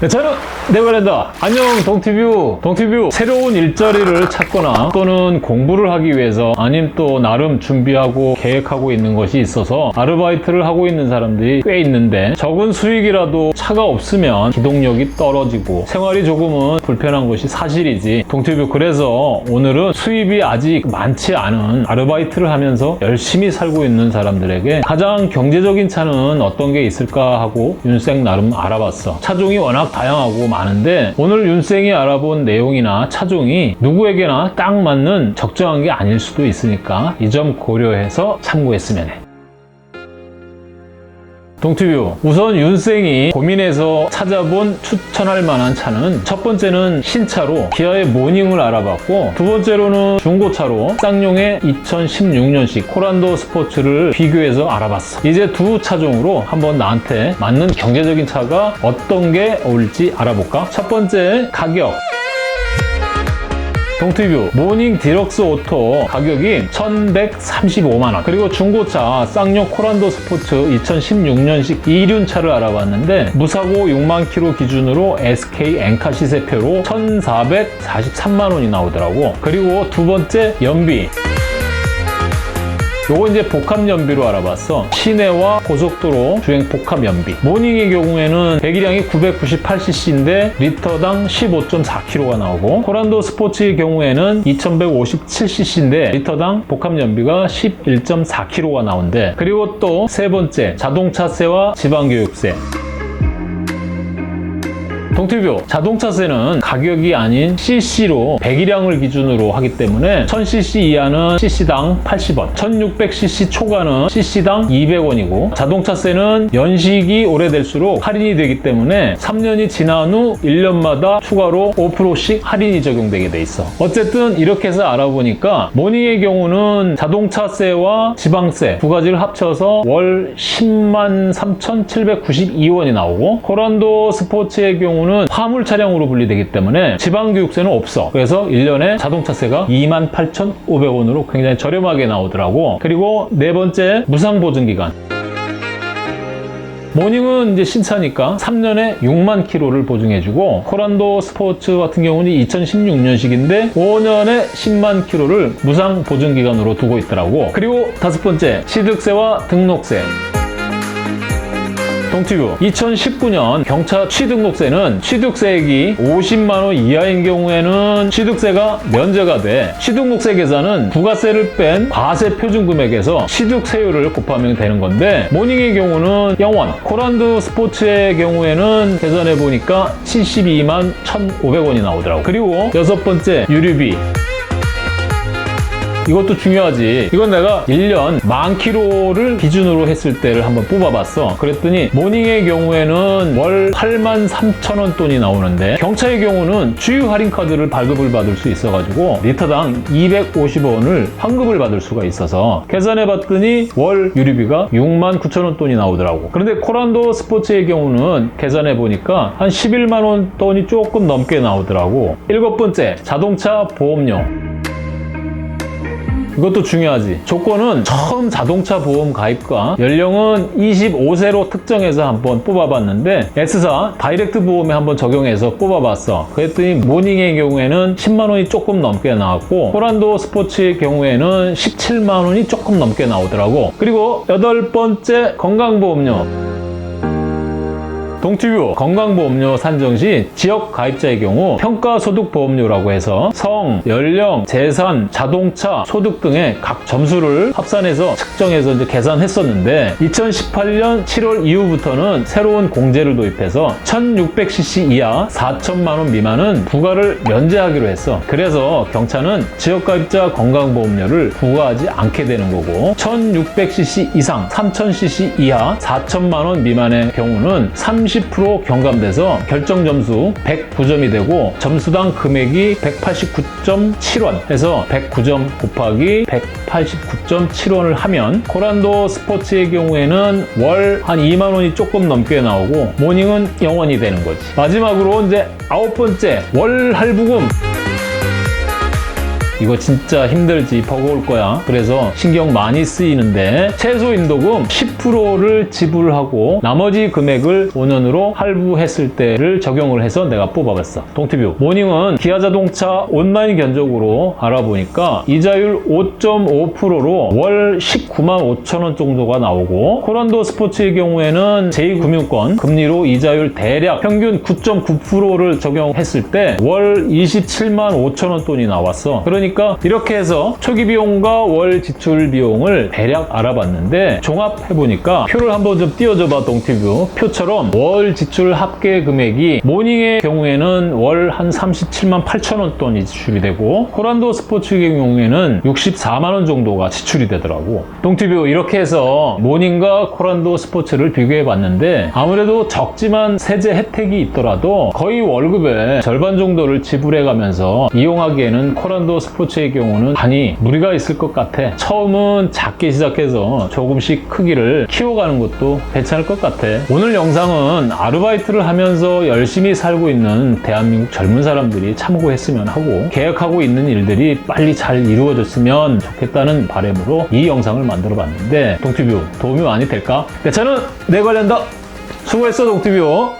네, 저는 네버랜더. 안녕 동티뷰. 동티뷰 새로운 일자리를 찾거나 또는 공부를 하기 위해서 아님 또 나름 준비하고 계획하고 있는 것이 있어서 아르바이트를 하고 있는 사람들이 꽤 있는데 적은 수익이라도 차가 없으면 기동력이 떨어지고 생활이 조금은 불편한 것이 사실이지. 동티뷰 그래서 오늘은 수입이 아직 많지 않은 아르바이트를 하면서 열심히 살고 있는 사람들에게 가장 경제적인 차는 어떤 게 있을까 하고 윤생 나름 알아봤어. 차종이 워낙 다양하고 많은데 오늘 윤생이 알아본 내용이나 차종이 누구에게나 딱 맞는 적정한 게 아닐 수도 있으니까 이 점 고려해서 참고했으면 해. 동티뷰. 우선 윤생이 고민해서 찾아본 추천할 만한 차는 첫 번째는 신차로 기아의 모닝을 알아봤고 두 번째로는 중고차로 쌍용의 2016년식 코란도 스포츠를 비교해서 알아봤어. 이제 두 차종으로 한번 나한테 맞는 경제적인 차가 어떤 게 어울릴지 알아볼까? 첫 번째 가격 동티뷰 모닝 디럭스 오토 가격이 1135만원. 그리고 중고차 쌍용 코란도 스포츠 2016년식 2륜차를 알아봤는데 무사고 6만 킬로 기준으로 SK 엔카 시세표로 1443만원이 나오더라고. 그리고 두 번째 연비 요거 이제 복합 연비로 알아봤어. 시내와 고속도로 주행 복합 연비. 모닝의 경우에는 배기량이 998cc인데 리터당 15.4kg가 나오고 코란도 스포츠의 경우에는 2157cc인데 리터당 복합 연비가 11.4kg가 나온대. 그리고 또 세 번째 자동차세와 지방교육세. 동티뷰 자동차세는 가격이 아닌 CC로 배기량을 기준으로 하기 때문에 1000cc 이하는 CC당 80원, 1600cc 초과는 CC당 200원이고 자동차세는 연식이 오래될수록 할인이 되기 때문에 3년이 지난 후 1년마다 추가로 5%씩 할인이 적용되게 돼 있어. 어쨌든 이렇게 해서 알아보니까 모닝의 경우는 자동차세와 지방세 두 가지를 합쳐서 월 10만 3,792원이 나오고 코란도 스포츠의 경우는 화물 차량으로 분리되기 때문에 지방교육세는 없어. 그래서 1년에 자동차세가 28,500원으로 굉장히 저렴하게 나오더라고. 그리고 네 번째 무상보증기간. 모닝은 이제 신차니까 3년에 6만 킬로를 보증해주고 코란도 스포츠 같은 경우는 2016년식인데 5년에 10만 킬로를 무상 보증 기간으로 두고 있더라고. 그리고 다섯 번째 취득세와 등록세. 동티뷰. 2019년 경차 취등록세는 취득세액이 50만 원 이하인 경우에는 취득세가 면제가 돼. 취등록세 계산은 부가세를 뺀 과세 표준 금액에서 취득세율을 곱하면 되는 건데 모닝의 경우는 0원. 코란도 스포츠의 경우에는 계산해 보니까 72만 1,500원이 나오더라고. 그리고 여섯 번째 유류비 이것도 중요하지. 이건 내가 1년 만 킬로를 기준으로 했을 때를 한번 뽑아봤어. 그랬더니 모닝의 경우에는 월 8만 3천 원 돈이 나오는데 경차의 경우는 주유 할인 카드를 발급을 받을 수 있어가지고 리터당 250원을 환급을 받을 수가 있어서 계산해봤더니 월 유류비가 6만 9천 원 돈이 나오더라고. 그런데 코란도 스포츠의 경우는 계산해보니까 한 11만 원 돈이 조금 넘게 나오더라고. 일곱 번째 자동차 보험료. 이것도 중요하지. 조건은 처음 자동차 보험 가입과 연령은 25세로 특정해서 한번 뽑아봤는데 S사 다이렉트 보험에 한번 적용해서 뽑아봤어. 그랬더니 모닝의 경우에는 10만 원이 조금 넘게 나왔고 호란도 스포츠의 경우에는 17만 원이 조금 넘게 나오더라고. 그리고 여덟 번째 건강보험료. 동티뷰 건강보험료 산정 시 지역 가입자의 경우 평가소득보험료라고 해서 성, 연령, 재산, 자동차, 소득 등의 각 점수를 합산해서 측정해서 이제 계산했었는데 2018년 7월 이후부터는 새로운 공제를 도입해서 1600cc 이하 4천만 원 미만은 부과를 면제하기로 했어. 그래서 경차는 지역 가입자 건강보험료를 부과하지 않게 되는 거고 1600cc 이상 3000cc 이하 4천만 원 미만의 경우는 30% 경감돼서 결정 점수 109점이 되고 점수당 금액이 189.7원 해서 109점 곱하기 189.7원을 하면 코란도 스포츠의 경우에는 월 한 2만 원이 조금 넘게 나오고 모닝은 0원이 되는 거지. 마지막으로 이제 아홉 번째 월 할부금 이거 진짜 힘들지 버거울 거야. 그래서 신경 많이 쓰이는데 최소 인도금 10%를 지불하고 나머지 금액을 5년으로 할부했을 때를 적용을 해서 내가 뽑아봤어. 동티뷰 모닝은 기아자동차 온라인 견적으로 알아보니까 이자율 5.5%로 월 19만 5천 원 정도가 나오고 코란도 스포츠의 경우에는 제2금융권 금리로 이자율 대략 평균 9.9%를 적용했을 때 월 27만 5천 원 돈이 나왔어. 그러니까 이렇게 해서 초기 비용과 월 지출 비용을 대략 알아봤는데 종합해 보니까 표를 한번 좀 띄워줘봐 동티뷰. 표처럼 월 지출 합계 금액이 모닝의 경우에는 월 한 37만 8천 원 돈이 지출이 되고 코란도 스포츠의 경우에는 64만 원 정도가 지출이 되더라고. 동티뷰 이렇게 해서 모닝과 코란도 스포츠를 비교해 봤는데 아무래도 적지만 세제 혜택이 있더라도 거의 월급의 절반 정도를 지불해 가면서 이용하기에는 코란도 스포츠 의 경우는 많이 무리가 있을 것 같아. 처음은 작게 시작해서 조금씩 크기를 키워가는 것도 괜찮을 것 같아. 오늘 영상은 아르바이트를 하면서 열심히 살고 있는 대한민국 젊은 사람들이 참고했으면 하고 계획하고 있는 일들이 빨리 잘 이루어졌으면 좋겠다는 바람으로 이 영상을 만들어 봤는데 동티뷰 도움이 많이 될까? 내 차는 내 관련다 수고했어 동티뷰